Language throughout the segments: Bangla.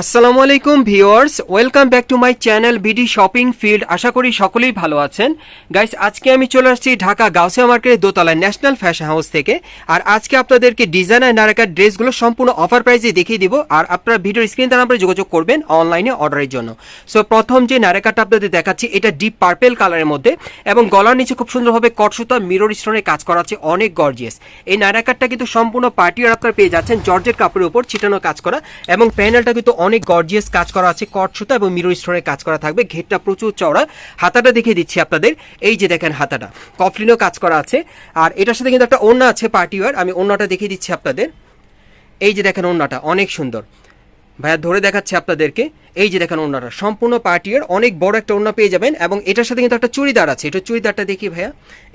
আসসালামু আলাইকুম viewers, welcome back to my channel BD shopping field. আশা করি সকলেই ভালো আছেন। গাইস, আজকে আমি চলে আসছি ঢাকা গাউসিয়া মার্কেটের দোতলায় ন্যাশনাল ফ্যাশন হাউস থেকে। আর আজকে আপনাদেরকে ডিজাইনার নারাকার ড্রেসগুলো সম্পূর্ণ অফার প্রাইসে দেখিয়ে দিব। আর আপনারা ভিডিওর স্ক্রিন দ্বারা আপনারা যোগাযোগ করবেন অনলাইনে অর্ডারের জন্য। সো প্রথম যে নারাকারটা আপনাদের দেখাচ্ছি, এটা ডিপ পার্পেল কালারের মধ্যে এবং গলার নিচে খুব সুন্দরভাবে কটসুতা মিরর স্টোনের কাজ করা আছে, অনেক গর্জিয়াস। এই নারাকারটা কিন্তু সম্পূর্ণ পার্টি আর আপনারা পেয়ে যাচ্ছেন জর্জের কাপড়ের উপর ছিটানো কাজ করা এবং প্যানেলটা কিন্তু অনেক গর্জিয়াস কাজ করা আছে, কট সুতা এবং মিরর স্টোনের কাজ করা থাকবে, ঘেরটা প্রচুর চওড়া। হাতাটা দেখিয়ে দিচ্ছি আপনাদের, এই যে দেখেন হাতাটা। কফলিনও কাজ করা আছে, আর এটার সাথে কিন্তু একটা ওড়না আছে পার্টি ওয়ার আমি ওড়নাটা দেখিয়ে দিচ্ছি আপনাদের। এই যে দেখেন ওড়নাটা, অনেক সুন্দর। ভাইয়া ধরে দেখাচ্ছে আপনাদেরকে, এই যে দেখেন ওড়নাটা, সম্পূর্ণ পার্টিয়ার অনেক বড় একটা ওড়না পেয়ে যাবেন, এবং এটার সাথে কিন্তু একটা চুড়িদার আছে, এটা চুড়িদারটা দেখি ভাইয়া।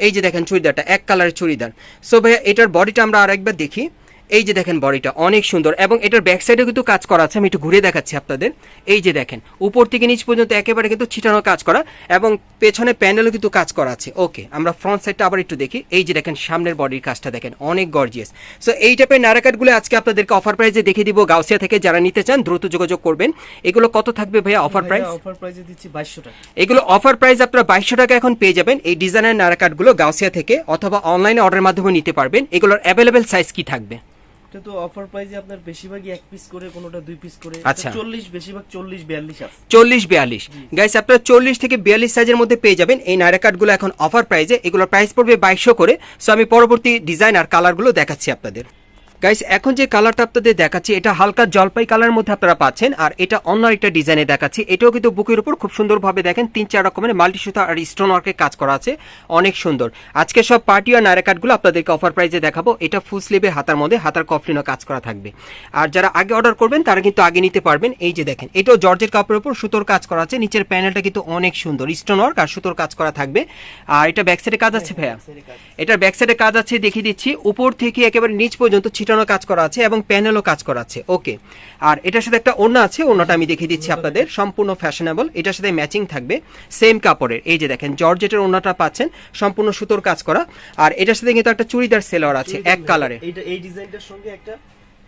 এই যে দেখেন চুড়িদারটা, এক কালারের চুড়িদার। সো ভাইয়া এটার বডিটা আমরা আরেকবার দেখি। এই যে দেখেন বডিটা অনেক সুন্দর। এবং এটার ব্যাক সাইডেও কিন্তু কাজ করা আছে আমি একটু ঘুরে দেখাচ্ছি আপনাদের। এই যে দেখেন উপর থেকে নিচ পর্যন্ত একেবারে কিন্তু ছিটানো কাজ করা এবং পেছনে প্যানেলও কিন্তু কাজ করা আছে। ওকে আমরা ফ্রন্ট সাইডটা আবার একটু দেখি। এই যে দেখেন সামনের বডির কাজটা দেখেন অনেক গর্জিয়াস সো এই টাইপের নারাকাটগুলো আজকে আপনাদেরকে অফার প্রাইসে দেখিয়ে দিব গাউসিয়া থেকে। যারা নিতে চান দ্রুত যোগাযোগ করবেন। এগুলো কত থাকবে ভাইয়া অফার প্রাইস অফার প্রাইসে দিচ্ছি বাইশশো টাকা। এগুলো অফার প্রাইস আপনারা বাইশশো টাকা এখন পেয়ে যাবেন। এই ডিজাইনের নারাকাটগুলো গাউসিয়া থেকে অথবা অনলাইনে অর্ডারের মাধ্যমে নিতে পারবেন। এগুলোর অ্যাভেলেবেল সাইজ কি থাকবে? এটা তো অফার প্রাইসে আপনার বেশিরভাগই এক পিস করে কোনোটা দুই পিস করে। আচ্ছা। চল্লিশ বেশিরভাগ চল্লিশ বিয়াল্লিশ আছে। চল্লিশ বিয়াল্লিশ। গাইস আপনারা চল্লিশ থেকে বিয়াল্লিশ সাইজের মধ্যে পেয়ে যাবেন এই নায়রা কার্ডগুলো এখন অফার প্রাইসে এগুলোর প্রাইস পড়বে বাইশশো করে। সো আমি পরবর্তী ডিজাইন আর কালারগুলো দেখাচ্ছি আপনাদের। গাইস এখন যে কালারটা আপনাদের দেখাচ্ছি এটা হালকা জলপাই কালার মধ্যে আপনারা পাচ্ছেন আর এটা অন্য একটা ডিজাইনে দেখাচ্ছি। এটাও কিন্তু বুকের উপর খুব সুন্দরভাবে দেখেন তিন চার রকমের মাল্টি সুতা আর স্টোন ওয়ার্কের কাজ করা আছে অনেক সুন্দর। আজকে সব পার্টি আর নায়রা কার্ডগুলো আপনাদেরকে অফার প্রাইসে দেখাবো এটা ফুল স্লিভে হাতার মধ্যে হাতার কফলিনও কাজ করা থাকবে। আর যারা আগে অর্ডার করবেন তারা কিন্তু আগে নিতে পারবেন। এই যে দেখেন এটাও জর্জের কাপড়ের উপর সুতোর কাজ করা আছে নিচের প্যানেলটা কিন্তু অনেক সুন্দর স্টোন ওয়ার্ক আর সুতোর কাজ করা থাকবে। আর এটা ব্যাক সাইডে কাজ আছে ভাইয়া? এটার ব্যাক সাইডে কাজ আছে দেখিয়ে দিচ্ছি উপর থেকে একেবারে নিচ পর্যন্ত ছিটানো কাজ করা আছে এবং প্যানেলও কাজ করা আছে। ওকে। আর এটার সাথে একটা ওড়না আছে ওড়নাটা আমি দেখিয়ে দিচ্ছি আপনাদের। সম্পূর্ণ ফ্যাশনেবল এটার সাথে ম্যাচিং থাকবে। সেম কাপড়ের। এই যে দেখেন জর্জেটের ওড়নাটা পাচ্ছেন। সম্পূর্ণ সুতোর কাজ করা। আর এটার সাথে কিন্তু একটা চুড়িদার সেলোয়ার আছে এক কালারে এই ডিজাইনটার সঙ্গে একটা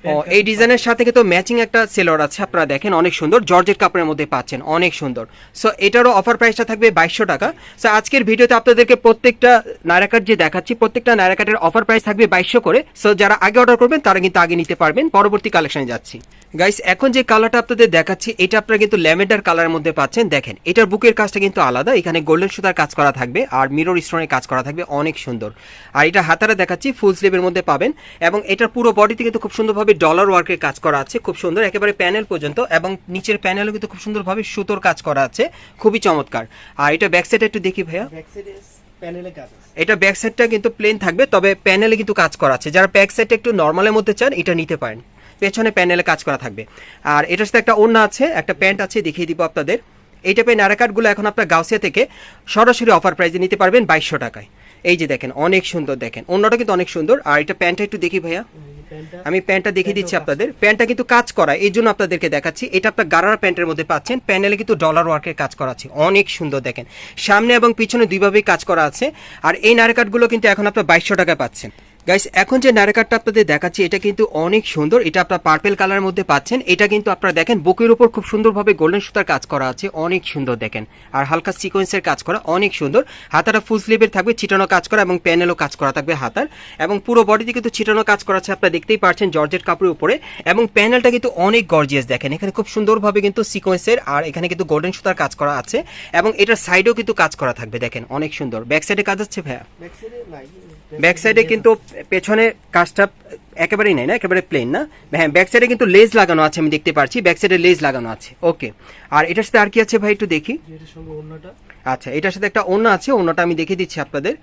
ও এই ডিজাইনের সাথে কিন্তু ম্যাচিং একটা সেলোয়ার আছে আপনারা দেখেন অনেক সুন্দর। জর্জেট কাপড়ের মধ্যে পাচ্ছেন অনেক সুন্দর। সো এটারও অফার প্রাইসটা থাকবে বাইশশো টাকা। সো আজকের ভিডিওতে আপনাদেরকে প্রত্যেকটা নায়রাকাট যে দেখাচ্ছি প্রত্যেকটা নায়রাকাটের অফার প্রাইস থাকবে বাইশশো করে। সো যারা আগে অর্ডার করবেন তারা কিন্তু আগে নিতে পারবেন। পরবর্তী কালেকশনে যাচ্ছি। গাইস এখন যে কালারটা আপনাদের দেখাচ্ছি এটা আপনারা কিন্তু ল্যাভেন্ডার কালারের মধ্যে পাচ্ছেন। দেখেন এটার বুকের কাজটা কিন্তু আলাদা। এখানে গোল্ডেন সুতার কাজ করা থাকবে আর মিরর স্টোনের কাজ করা থাকবে অনেক সুন্দর। আর এটা হাতারা দেখাচ্ছি ফুল স্লিভের মধ্যে পাবেন। এবং এটার পুরো বডিতে কিন্তু খুব সুন্দরভাবে ডলার ওয়ার্কের কাজ করা আছে খুব সুন্দর একেবারে প্যানেল পর্যন্ত এবং নিচের প্যানেলও কিন্তু খুব সুন্দরভাবে সুতোর কাজ করা আছে খুবই চমৎকার। আর এটা ব্যাক সাইডে একটু দেখি ভাইয়া। ব্যাক সাইডে প্যানেলে কাজ আছে। এটা ব্যাক সাইডটা কিন্তু প্লেন থাকবে তবে প্যানেলে কিন্তু কাজ করা আছে। যারা ব্যাক সাইডটা একটু নর্মালের মধ্যে চান এটা নিতে পারেন। পেছনে প্যানেলে কাজ করা থাকবে। আর এটার সাথে একটা ওড়না আছে একটা প্যান্ট আছে দেখিয়ে দিব আপনাদের। এই টাইপের নারাকাটগুলো এখন আপনার গাউসিয়া থেকে সরাসরি অফার প্রাইসে নিতে পারবেন বাইশশো টাকায়। এই যে দেখেন অনেক সুন্দর দেখেন। অন্যটা কিন্তু অনেক সুন্দর। আর এটা প্যান্টটা একটু দেখি ভাইয়া। আমি প্যান্টটা দেখিয়ে দিচ্ছি আপনাদের। প্যান্টটা কিন্তু কাজ করা এই জন্য আপনাদেরকে দেখাচ্ছি। এটা আপনার গারার প্যান্টের মধ্যে পাচ্ছেন। প্যানেলে কিন্তু ডলার ওয়ার্কের কাজ করা আছে। অনেক সুন্দর দেখেন। সামনে এবং পিছনে দুইভাবেই কাজ করা আছে। আর এই নারকাটগুলো কিন্তু এখন আপনার বাইশশো টাকায় পাচ্ছেন। গাইস এখন যে নারকাটটা আপনাদের দেখাচ্ছি এটা কিন্তু অনেক সুন্দর। এটা আপনার পার্পেল কালারের মধ্যে পাচ্ছেন। এটা কিন্তু আপনারা দেখেন বুকের উপর খুব সুন্দরভাবে গোল্ডেন সুতার কাজ করা আছে। অনেক সুন্দর দেখেন। আর হালকা সিকোয়েন্সের কাজ করা অনেক সুন্দর। হাতাটা ফুল স্লিভের থাকবে ছিটানো কাজ করা এবং প্যানেলও কাজ করা থাকবে হাতার। এবং পুরো বডিতে কিন্তু ছিটানো কাজ করা আছে আপনারা দেখতেই পাচ্ছেন জর্জেট কাপড়ের উপরে। এবং প্যানেলটা কিন্তু অনেক গর্জিয়াস দেখেন। এখানে খুব সুন্দরভাবে কিন্তু সিকোয়েন্সের আর এখানে কিন্তু গোল্ডেন সুতার কাজ করা আছে। এবং এটার সাইডেও কিন্তু কাজ করা থাকবে দেখেন। অনেক সুন্দর। ব্যাক সাইডে কাজ হচ্ছে ভাইয়া? ব্যাক সাইডে কিন্তু পেছনে কাজটা একেবারেই নাই না, একেবারে প্লেন না। হ্যাঁ ব্যাক সাইডে কিন্তু লেজ লাগানো আছে, আমি দেখতে পাচ্ছি ব্যাক সাইডে লেজ লাগানো আছে। ওকে আর এটার সাথে আর কি আছে ভাই, একটু দেখি। আচ্ছা এটার সাথে একটা ওড়না আছে ওড়নাটা আমি দেখিয়ে দিচ্ছি আপনাদের।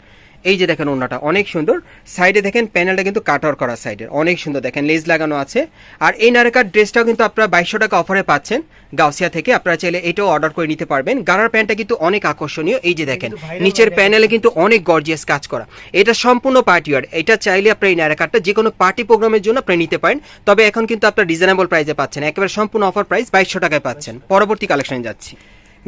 এই যে দেখেন ওড়নাটা অনেক সুন্দর। সাইডে দেখেন প্যানেলটা কিন্তু কাটার করা সাইডের অনেক সুন্দর। দেখেন লেজ লাগানো আছে। আর এই নারেকার ড্রেসটাও কিন্তু আপনারা বাইশশো টাকা অফারে পাচ্ছেন গাউসিয়া থেকে। আপনারা চাইলে এটাও অর্ডার করে নিতে পারবেন। গারার প্যান্টটা কিন্তু অনেক আকর্ষণীয়। এই যে দেখেন নিচের প্যানেলে কিন্তু অনেক গর্জিয়াস কাজ করা। এটা সম্পূর্ণ পার্টি ওয়ার এটা চাইলে আপনার এই নারেকারটা যে কোনো পার্টি প্রোগ্রামের জন্য আপনি নিতে পারেন। তবে এখন কিন্তু আপনার রিজনেবল প্রাইসে পাচ্ছেন। একেবারে সম্পূর্ণ অফার প্রাইস বাইশশো টাকায় পাচ্ছেন। পরবর্তী কালেকশনে যাচ্ছি।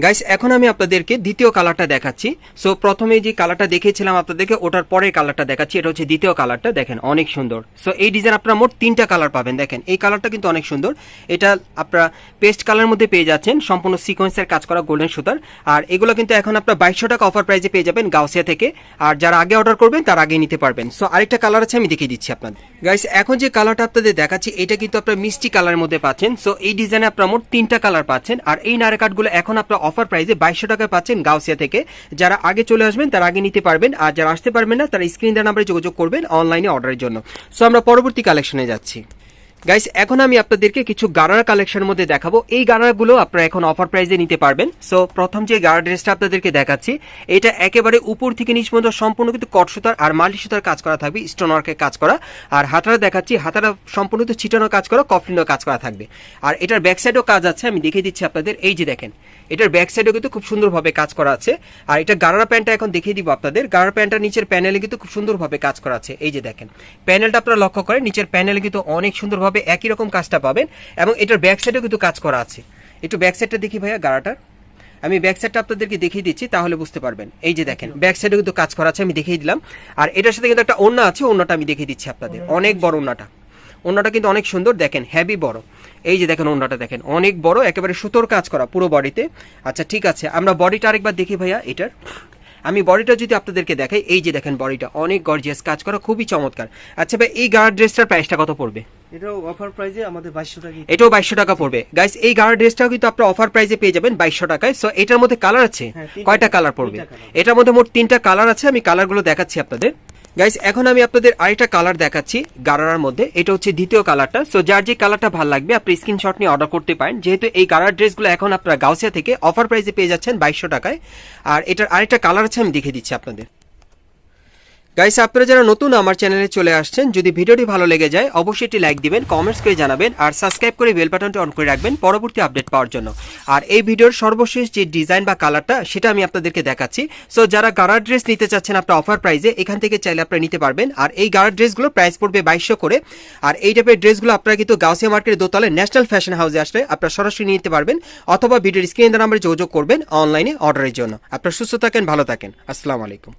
গাইস এখন আমি আপনাদেরকে দ্বিতীয় কালারটা দেখাচ্ছি। সো প্রথমে যে কালারটা দেখিয়েছিলাম আপনাদেরকে, ওটার পরের কালারটা দেখাচ্ছি। এটা হচ্ছে দ্বিতীয় কালারটা দেখেন, অনেক সুন্দর। সো এই ডিজাইন আপনারা মোট তিনটা কালার পাবেন, দেখেন। এই কালারটা কিন্তু অনেক সুন্দর। এটা আপনারা পেস্ট কালার মধ্যে পেয়ে যাচ্ছেন। সম্পূর্ণ সিকোয়েন্সের কাজ করা গোল্ডেন সুতার। আর এগুলো কিন্তু এখন আপনার বাইশশো টাকা অফার প্রাইসে পেয়ে যাবেন গাউসিয়া থেকে। আর যারা আগে অর্ডার করবেন, তার আগে নিতে পারবেন। সো আরেকটা কালার আছে, আমি দেখিয়ে দিচ্ছি আপনাদের। গাইস এখন যে কালারটা আপনাদের দেখাচ্ছি, এটা কিন্তু আপনার মিষ্টি কালারের মধ্যে পাচ্ছেন। সো এই ডিজাইনে আপনারা মোট তিনটা কালার পাচ্ছেন। আর এই নারে কাঠগুলো এখন আপনার অফার প্রাইসে বাইশশো টাকা পাচ্ছেন গাউসিয়া থেকে। যারা আগে চলে আসবেন, তারা আগে নিতে পারবেন, আর যারা আসতে পারবেন না, তারা স্ক্রিন দেওয়ার নাম্বারে যোগাযোগ করবেন অনলাইনে অর্ডারের জন্য। সো আমরা পরবর্তী কালেকশনে যাচ্ছি। গাইস এখন আমি আপনাদেরকে কিছু গারার কালেকশনের মধ্যে দেখাবো। এই গারারগুলো আপনারা এখন অফার প্রাইসে নিতে পারবেন। সো প্রথম যে গারা ড্রেসটা আপনাদেরকে দেখাচ্ছি, এটা একেবারে উপর থেকে নিচ পর্যন্ত সম্পূর্ণ কিন্তু কট সুতার আর মাল্টি সুতার কাজ করা থাকবে স্টোন ওয়ার্কের কাজ করা। আর হাতারা দেখাচ্ছি হাতারা সম্পূর্ণ কিন্তু ছিটানোর কাজ করা কফলিনের কাজ করা থাকবে। আর এটার ব্যাক সাইডেও কাজ আছে, আমি দেখিয়ে দিচ্ছি আপনাদের। এই যে দেখেন, এটার ব্যাক সাইডেও কিন্তু খুব সুন্দরভাবে কাজ করা আছে। আর এটা গারারা প্যান্টটা এখন দেখিয়ে দিব আপনাদের। গারারা প্যান্টটা নিচের প্যানেলে কিন্তু খুব সুন্দরভাবে কাজ করা আছে। এই যে দেখেন প্যানেলটা আপনারা লক্ষ্য করেন, নিচের প্যানেলে কিন্তু অনেক সুন্দরভাবে একই রকম কাজটা পাবেন এবং এটার ব্যাক সাইডেও কিন্তু কাজ করা আছে। একটু ব্যাক সাইডটা দেখি ভাইয়া গারাটার আমি ব্যাক সাইডটা আপনাদেরকে দেখিয়ে দিচ্ছি তাহলে বুঝতে পারবেন। এই যে দেখেন ব্যাক সাইডে কিন্তু কাজ করা আছে আমি দেখিয়ে দিলাম। আর এটার সাথে কিন্তু একটা ওন্না আছে ওন্নাটা আমি দেখিয়ে দিচ্ছি আপনাদের। অনেক বড় ওন্নাটা ওন্নাটা কিন্তু অনেক সুন্দর দেখেন হেভি বড়। এই যে দেখেন ওন্নাটা দেখেন অনেক বড় একেবারে সুতোর কাজ করা পুরো বডিতে আচ্ছা ঠিক আছে আমরা বডিটা আরেকবার দেখি ভাইয়া এটার। আমি বডিটা যদি আপনাদেরকে দেখাই এই যে দেখেন বডিটা অনেক গর্জিয়াস কাজ করা খুবই চমৎকার। আচ্ছা ভাই এই গার্ড ড্রেসটার প্রাইসটা কত পড়বে? এটাও অফার প্রাইজে আমাদের বাইশশো টাকা এটাও বাইশশো টাকা পড়বে। গাইস এই গার্ড ড্রেসটাও কিন্তু আপনার অফার প্রাইসে পেয়ে যাবেন বাইশশো টাকায়। সো এটার মধ্যে কালার আছে? হ্যাঁ, কয়টা কালার পড়বে? এটার মধ্যে মোট তিনটা কালার আছে আমি কালারগুলো দেখাচ্ছি আপনাদের। গাইস এখন আমি আপনাদের আরেকটা কালার দেখাচ্ছি গারার মধ্যে। এটা হচ্ছে দ্বিতীয় কালারটা সো যার যে কালারটা ভালো লাগবে, আপনি স্ক্রিনশট নিয়ে অর্ডার করতে পারেন। যেহেতু এই গারার ড্রেসগুলো এখন আপনারা গাউসিয়া থেকে অফার প্রাইসে পেয়ে যাচ্ছেন বাইশশো টাকায়। আর এটার আরেকটা কালার আছে আমি দেখে দিচ্ছি আপনাদের। গাইস আপনারা যারা নতুন আমার চ্যানেলে চলে আসছেন, যদি ভিডিওটি ভালো লেগে যায়, অবশ্যই একটি লাইক দিবেন কমেন্টস করে জানাবেন, আর সাবস্ক্রাইব করে বেল বাটনটি অন করে রাখবেন পরবর্তী আপডেট পাওয়ার জন্য। আর এই ভিডিওর সর্বশেষ যে ডিজাইন বা কালারটা সেটা আমি আপনাদেরকে দেখাচ্ছি। সো যারা গারার ড্রেস নিতে চাচ্ছেন আপনার অফার প্রাইসে এখান থেকে চাইলে আপনারা নিতে পারবেন। আর এই গারার ড্রেসগুলো প্রাইস পড়বে বাইশশো করে। আর এই টাইপের ড্রেসগুলো আপনারা কিন্তু গাউসিয়া মার্কেটের দোতলায় ন্যাশনাল ফ্যাশন হাউসে আসলে আপনারা সরাসরি নিতে পারবেন, অথবা ভিডিওর স্ক্রিন নাম্বারে যোগাযোগ করবেন অনলাইনে অর্ডারের জন্য। আপনারা সুস্থ থাকেন, ভালো থাকেন। আসসালামু আলাইকুম।